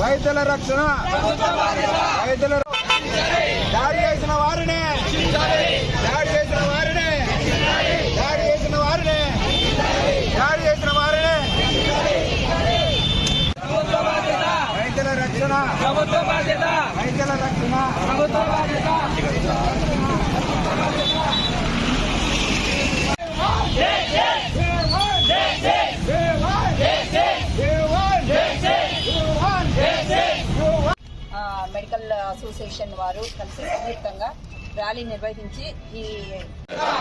రైతుల రక్షణ. రైతుల దాడి చేసిన వారిని దాడి చేసిన వారినే దాడి చేసిన వారినే దాడి చేసిన వారినే వైద్యుల రక్షణ ప్రభుత్వ బాధ్యత వైద్యుల రక్షణ ప్రభుత్వ బాధ్యత ఆ, మెడికల్ అసోసియేషన్ వారు కలిసి సంయుక్తంగా ర్యాలీ నిర్వహించి ఈ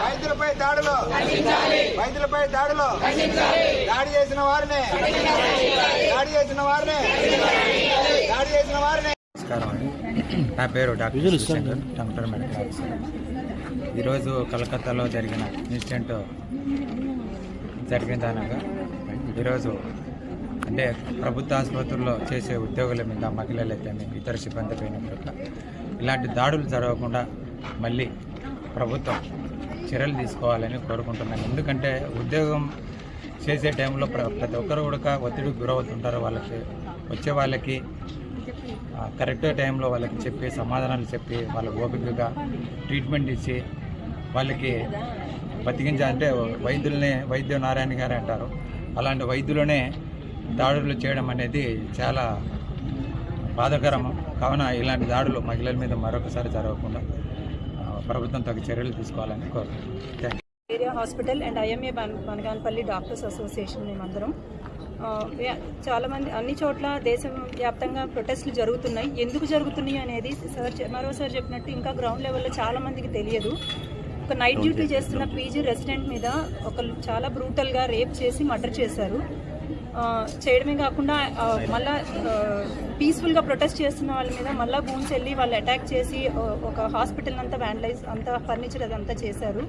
వైద్యులపై దాడులు. వైద్యులపై దాడులు. దాడి చేసిన వారిని. దాడి చేసిన వారిని. దాడి చేసిన వారిని. నమస్కారం అండి. నా పేరు doctor Shivashankar doctor medical. Officer ఈరోజు కలకత్తాలో జరిగిన ఇన్సిడెంట్ జరిగిన దానిగా ఈరోజు అంటే ప్రభుత్వ ఆసుపత్రుల్లో చేసే ఉద్యోగుల మీద మహిళలైతేనే ఇతర సిబ్బంది పైన ఇలాంటి దాడులు జరగకుండా మళ్ళీ ప్రభుత్వం చర్యలు తీసుకోవాలని కోరుకుంటున్నాను. ఎందుకంటే ఉద్యోగం చేసే టైంలో ప్రతి ఒక్కరు కూడా ఒత్తిడికి గురవుతుంటారు. వాళ్ళకి వచ్చే వాళ్ళకి కరెక్ట్ టైంలో వాళ్ళకి చెప్పి సమాధానాలు చెప్పి వాళ్ళ ఓపికగా ట్రీట్మెంట్ ఇచ్చి వాళ్ళకి బతికించాలంటే వైద్యులనే వైద్య నారాయణ గారు అంటారు. అలాంటి వైద్యులనే దాడులు చేయడం అనేది చాలా బాధాకరం. కావున ఇలాంటి దాడులు మహిళల మీద మరొకసారి జరగకుండా ప్రభుత్వం తగు చర్యలు తీసుకోవాలని you. Area hospital and IMA Banaganapalli doctors association మేమందరం ఆ, వ్య- చాలా మంది అన్ని చోట్ల దేశం వ్యాప్తంగా ప్రొటెస్టులు జరుగుతున్నాయి. ఎందుకు జరుగుతున్నాయి అనేది సార్ మరోసారి చెప్పినట్టు ఇంకా గ్రౌండ్ లెవెల్లో చాలా మందికి తెలియదు. ఒక నైట్ డ్యూటీ చేస్తున్న పీజీ రెసిడెంట్ మీద ఒకరు చాలా బ్రూటల్గా రేప్ చేసి మర్డర్ చేశారు. చేయడమే కాకుండా ఆ, మళ్ళా పీస్ఫుల్గా ప్రొటెస్ట్ చేస్తున్న వాళ్ళ మీద మళ్ళా బూన్స్ వెళ్ళి వాళ్ళు అటాక్ చేసి ఒక హాస్పిటల్ అంతా వ్యాండలైజ్ అంతా ఫర్నిచర్ అదంతా చేశారు.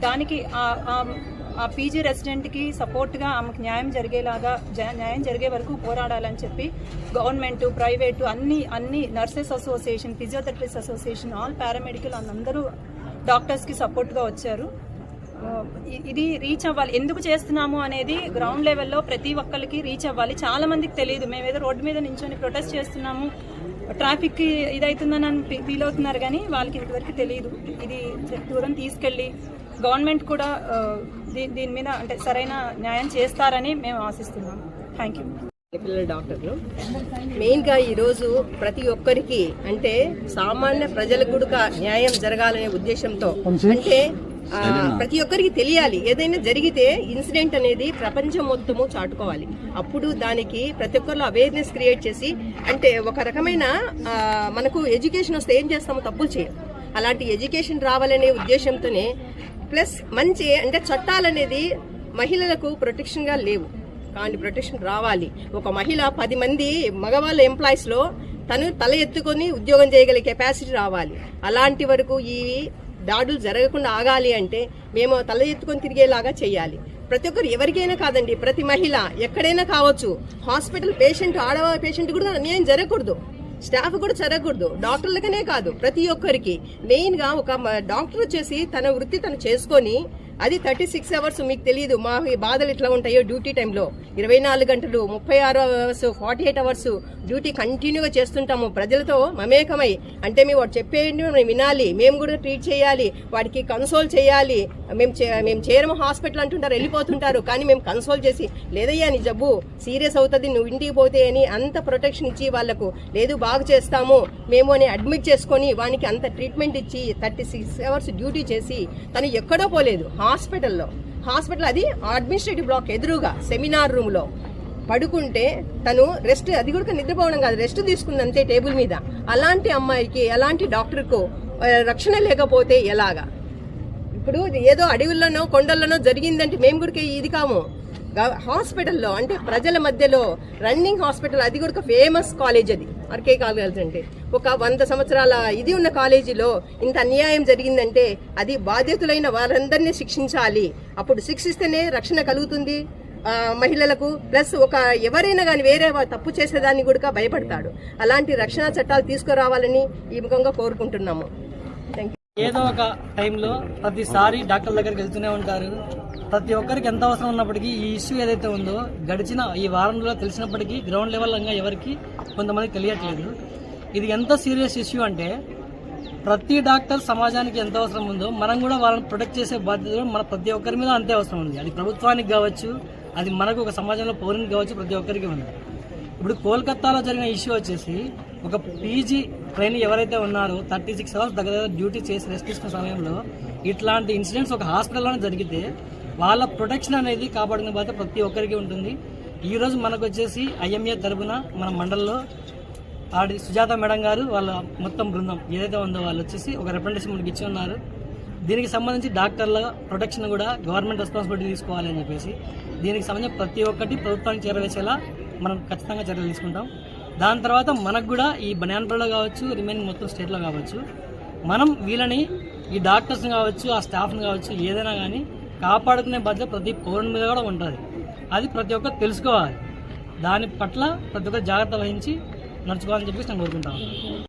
దానికి ఆ- పీజీ రెసిడెంట్కి సపోర్ట్గా ఆమెకు న్యాయం జరిగేలాగా జ- న్యాయం జరిగే వరకు పోరాడాలని చెప్పి గవర్నమెంట్ ప్రైవేటు అన్ని అన్ని nurses association physiotherapist association all paramedical అందరూ డాక్టర్స్కి సపోర్ట్గా వచ్చారు. ఇది రీచ్ అవ్వాలి. ఎందుకు చేస్తున్నాము అనేది గ్రౌండ్ లెవెల్లో ప్రతి ఒక్కరికి రీచ్ అవ్వాలి. చాలా మందికి తెలియదు. మేము ఏదో రోడ్డు మీద నించొని ప్రొటెస్ట్ చేస్తున్నాము. ట్రాఫిక్ ఇదవుతుందని అని ఫీ- ఫీల్ అవుతున్నారు కానీ వాళ్ళకి ఇంతవరకు తెలియదు ఇది దూరం తీసుకెళ్ళి గవర్నమెంట్ కూడా దీని మీద అంటే సరైన న్యాయం చేస్తారని మేము ఆశిస్తున్నాము థ్యాంక్ యూ పిల్లల డాక్టర్లు. మెయిన్గా ఈరోజు ప్రతి ఒక్కరికి అంటే సామాన్య ప్రజలకు కూడా న్యాయం జరగాలనే ఉద్దేశంతో అంటే ప్రతి ఒక్కరికి తెలియాలి. ఏదైనా జరిగితే ఇన్సిడెంట్ అనేది ప్రపంచం మొత్తము చాటుకోవాలి. అప్పుడు దానికి ప్రతి ఒక్కరిలో అవేర్నెస్ క్రియేట్ చేసి అంటే ఒక రకమైన మనకు ఎడ్యుకేషన్ వస్తే ఏం చేస్తామో? తప్పులు చేయం అలాంటి ఎడ్యుకేషన్ రావాలనే ఉద్దేశంతోనే ప్లస్ మంచి అంటే చట్టాలనేది మహిళలకు ప్రొటెక్షన్గా లేవు. కానీ ప్రొటెక్షన్ రావాలి. ఒక మహిళ పది మంది మగవాళ్ళ ఎంప్లాయీస్లో తను తల ఎత్తుకొని ఉద్యోగం చేయగల కెపాసిటీ రావాలి. అలాంటి వరకు ఈ దాడులు జరగకుండా ఆగాలి అంటే మేము తల ఎత్తుకొని తిరిగేలాగా చేయాలి. ప్రతి ఒక్కరు ఎవరికైనా కాదండి ప్రతి మహిళ ఎక్కడైనా కావచ్చు. హాస్పిటల్ పేషెంట్ ఆడవ పేషెంట్ కూడా అన్యాయం జరగకూడదు. స్టాఫ్ కూడా జరగకూడదు. డాక్టర్లకనే కాదు ప్రతి ఒక్కరికి. మెయిన్గా ఒక డాక్టర్ వచ్చేసి తన వృత్తి తను చేసుకొని అది థర్టీ సిక్స్ అవర్స్ మీకు తెలియదు మా బాధలు ఎట్లా ఉంటాయో డ్యూటీ టైంలో. ఇరవై నాలుగు గంటలు ముప్పై ఆరు hours forty eight hours duty కంటిన్యూగా చేస్తుంటాము. ప్రజలతో మమేకమై. అంటే మేము వాడు చెప్పేయండి మేము వినాలి. మేము కూడా ట్రీట్ చేయాలి. వాడికి కన్సోల్ చేయాలి. మేము చే- మేము చేరము హాస్పిటల్ అంటుంటారు వెళ్ళిపోతుంటారు. కానీ మేము కన్సోల్ చేసి లేదయ్యా నీ జబ్బు సీరియస్ అవుతుంది నువ్వు ఇంటికి పోతే అని అంత ప్రొటెక్షన్ ఇచ్చి వాళ్ళకు లేదు బాగు చేస్తాము. మేము అని అడ్మిట్ చేసుకొని వానికి అంత ట్రీట్మెంట్ ఇచ్చి థర్టీ సిక్స్ అవర్స్ డ్యూటీ చేసి తను ఎక్కడో పోలేదు. హాస్పిటల్లో. హాస్పిటల్ అది అడ్మినిస్ట్రేటివ్ బ్లాక్ ఎదురుగా సెమినార్ రూమ్లో. పడుకుంటే తను రెస్ట్ అది కూడా నిద్రపోవడం కాదు రెస్ట్ తీసుకుంది అంతే టేబుల్ మీద. అలాంటి అమ్మాయికి అలాంటి డాక్టర్కు రక్షణ లేకపోతే ఎలాగా? ఇప్పుడు ఏదో అడవుల్లోనో కొండల్లోనో జరిగిందంటే మేము కూడా ఇది కాము. హాస్పిటల్లో అంటే ప్రజల మధ్యలో రన్నింగ్ హాస్పిటల్ అది కూడా ఒక ఫేమస్ కాలేజ్ అది. ఆర్కే కాలేజ్ అంటే. ఒక వంద సంవత్సరాల ఇది ఉన్న కాలేజీలో ఇంత అన్యాయం జరిగిందంటే అది బాధ్యతులైన వారందరినీ శిక్షించాలి. అప్పుడు శిక్షిస్తేనే రక్షణ కలుగుతుంది మహిళలకు. ప్లస్ ఒక ఎవరైనా కానీ వేరే తప్పు చేసేదాన్ని కూడా భయపడతాడు. అలాంటి రక్షణ చట్టాలు తీసుకురావాలని ఈ ముఖంగా కోరుకుంటున్నాము. థ్యాంక్ యూ ఏదో ఒక టైంలో ప్రతిసారి డాక్టర్ దగ్గరికి వెళ్తూనే ఉంటారు. ప్రతి ఒక్కరికి ఎంత అవసరం ఉన్నప్పటికీ ఈ ఇష్యూ ఏదైతే ఉందో గడిచిన ఈ వారంలో తెలిసినప్పటికీ గ్రౌండ్ లెవెల్ ఎవరికి కొంతమంది తెలియట్లేదు. ఇది ఎంత సీరియస్ ఇష్యూ అంటే ప్రతి డాక్టర్ సమాజానికి ఎంత అవసరం ఉందో మనం కూడా వాళ్ళని ప్రొటెక్ట్ చేసే బాధ్యత మన ప్రతి ఒక్కరి మీద అంతే అవసరం ఉంది. అది ప్రభుత్వానికి కావచ్చు అది మనకు ఒక సమాజంలో పౌరునికి కావచ్చు ప్రతి ఒక్కరికి ఉంది. ఇప్పుడు కోల్కతాలో జరిగిన ఇష్యూ వచ్చేసి ఒక పీజీ ట్రైన్ ఎవరైతే ఉన్నారో థర్టీ సిక్స్ అవర్స్ దగ్గర దగ్గర డ్యూటీ చేసి రెస్ట్ తీసుకున్న సమయంలో ఇట్లాంటి ఇన్సిడెంట్స్ ఒక హాస్పిటల్లోనే జరిగితే వాళ్ళ ప్రొటెక్షన్ అనేది కాపాడుకునే బాధ్యత ప్రతి ఒక్కరికి ఉంటుంది. ఈరోజు మనకు వచ్చేసి ఐఎంఏ తరఫున మన మండలంలో ఆడి సుజాత మేడం గారు వాళ్ళ మొత్తం బృందం ఏదైతే ఉందో వాళ్ళు వచ్చేసి ఒక రిప్రజెంటేషన్ మనకి ఇచ్చి ఉన్నారు. దీనికి సంబంధించి డాక్టర్ల ప్రొటెక్షన్ కూడా గవర్నమెంట్ రెస్పాన్సిబిలిటీ తీసుకోవాలి అని చెప్పేసి దీనికి సంబంధించి ప్రతి ఒక్కటి ప్రభుత్వానికి చేరవేసేలా మనం ఖచ్చితంగా చర్యలు తీసుకుంటాం. దాని తర్వాత మనకు కూడా ఈ బనియాన్పల్లిలో కావచ్చు రిమైనింగ్ మొత్తం స్టేట్లో కావచ్చు. మనం వీళ్ళని ఈ డాక్టర్స్ని కావచ్చు ఆ స్టాఫ్ని కావచ్చు ఏదైనా కానీ కాపాడుకునే బాధ్యత ప్రతి పౌరుని మీద కూడా ఉంటుంది. అది ప్రతి ఒక్కరు తెలుసుకోవాలి. దాని పట్ల ప్రతి ఒక్కరు జాగ్రత్త వహించి నడుచుకోవాలని చెప్పేసి నేను కోరుకుంటాను.